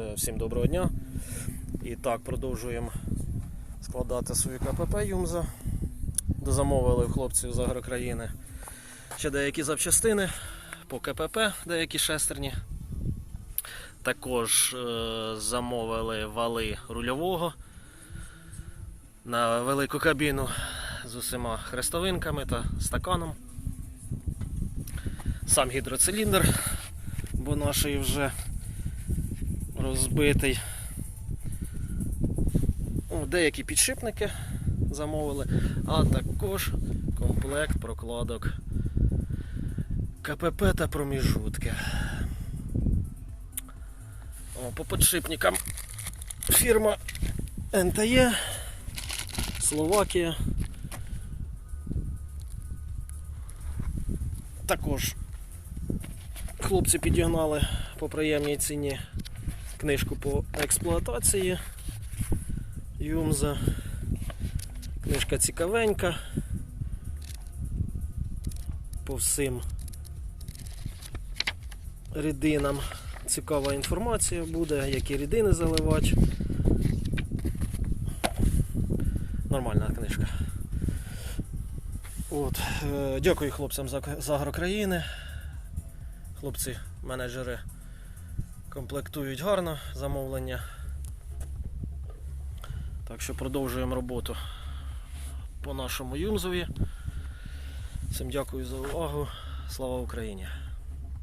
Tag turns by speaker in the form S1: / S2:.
S1: Е, Всім доброго дня. І так, продовжуємо складати свою КПП Юмза. Дозамовили в хлопців з агрокраїни ще деякі запчастини по КПП, деякі шестерні. Також е, замовили вали рульового на велику кабіну з усіма хрестовинками та стаканом. Сам гідроциліндр, бо наш вже розбитий. О, Деякі підшипники замовили, а також комплект прокладок КПП та проміжутки. О, по підшипникам фірма НТЕ, Словакія. Також хлопці підігнали по приємній ціні книжку по експлуатації Юмза. Книжка цікавенька. По всім рідинам цікава інформація буде, які рідини заливати. Нормальна книжка. От. е, Дякую хлопцям з Агрокраїни. Хлопці, менеджери комплектують гарно замовлення. Так що продовжуємо роботу по нашому Юмзові. Всім дякую за увагу. Слава Україні!